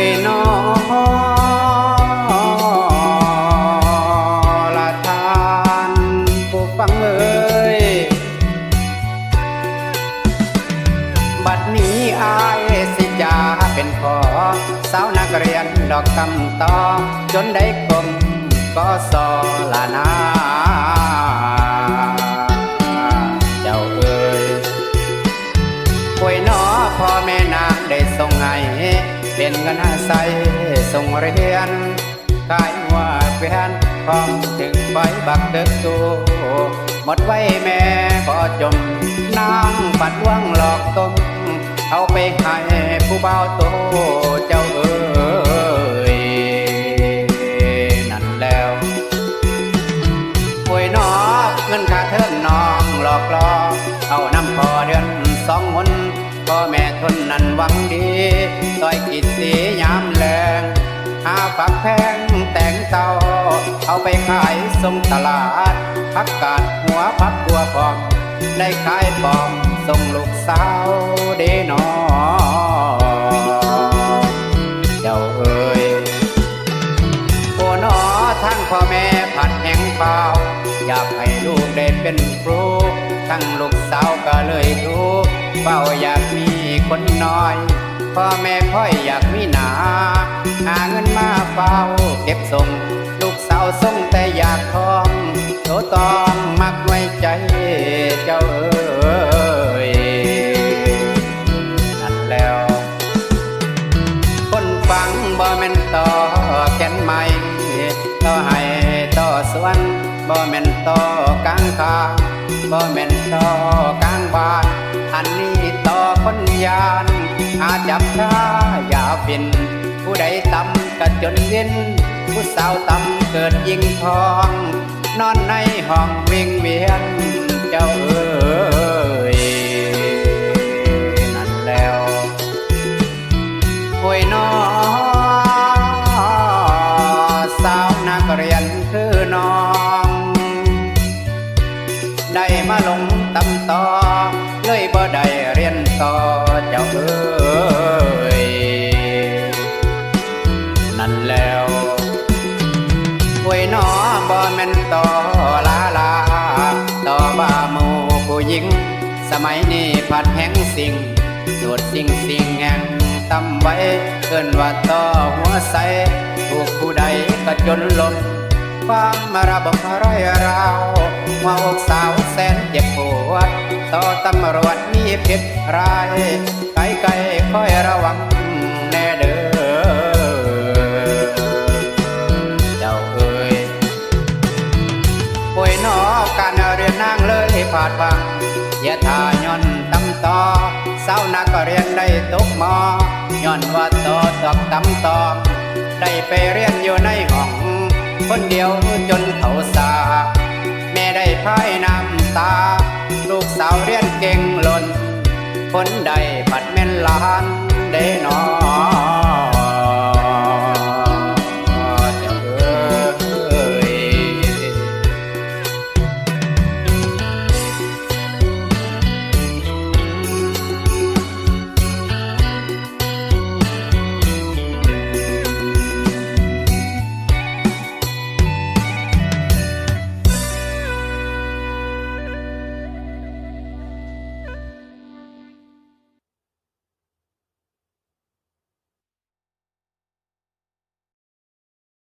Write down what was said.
ยนอละทานผู้ฟังเอ่ยบัดนี้อายสิจาเป็นขอสาวนักเรียนดอกคำตอจนได้กลมก็สอลานาเจ้าเอ่ยป่ยนอพ่อแม่นางได้ส่งไง เป็นกันอาศัยส่งเรียนกายว่าเพียนพร้อมถึงไปบักเด็กตูหมดไว้แม่พอจมนางปัดว่างหลอกต้มเอาไปให้ผู้เบาโตเจ้า พ่อแม่ทนนั้นหวังดีต้อยกิดสียามแรงหาฝักแพงแต่งเตาเอาไปขายส่งตลาด พักกาดหัวพักบัวพอม ได้ขายปอมส่งลูกสาวเดนอเจ้าเอ่ยโอ้นอทั้งพ่อแม่ผัดแหงเปล่า อยากให้ลูกได้เป็นครูทั้งลูกสาวก็เลยทุกข์ เฝ้าอยากมีคนน้อย พ่อแม่ค่อยอยากมีหนา หาเงินมาเฝ้าเก็บส่ง ลูกสาวส่งแต่อยากทองโตตองมักไว้ใจเจ้าเอ่ยนั่นแล้ว คนฟังบ่แม่นต่อแก่นใหม่ต่อให้ต่อสวนบ่แม่นต่อกลางทาบ่แม่นต่อกลางบ้านันนี้ต่อคนยาน อาจับท่าอย่าฟินผู้ใดตำก็จนเย็นผู้สาวตำเกิดยิงทอง นอนในห้องเวิงเวียนเจ้าเอ้ยนั่นแล้วโอ้ยน้อสาวนักเรียนคือน้อง ได้มาลงตำต่อ ยบ่ได้เรียนต่อเจ้าเอ้ยนั่นแล้วโอ้ยน้อบ่แม่นต่อลาลาต่อบ้าหมูผู้หญิง สมัยนี้ผัดแห้งสิ่งสวดสิ่งสิ่งแห่งตำไว้เกินว่าต่อหัวใสถูกผู้ใดก็จนลม ความมาระบกร้อยราวหัวอกสาวแสนเจ็บปวด ต่อตำรวจมีผิดร้ายไกลไกลคอยระวังแน่เด้อเจ้าเอ่ยป่วยหนอการเรียนนั่งเลยผาดวังอย่าทาย่อนตำต่อเศร้านักก็เรียนได้ตกหมอย้อนว่าต่อตอกตำตอมได้ไปเรียนอยู่ใน คนเดียวจนเขาสา แม่ได้พายน้ำตา ลูกสาวเรียนเก่งหล่นคนใดผัดแม่นลานเด้นอน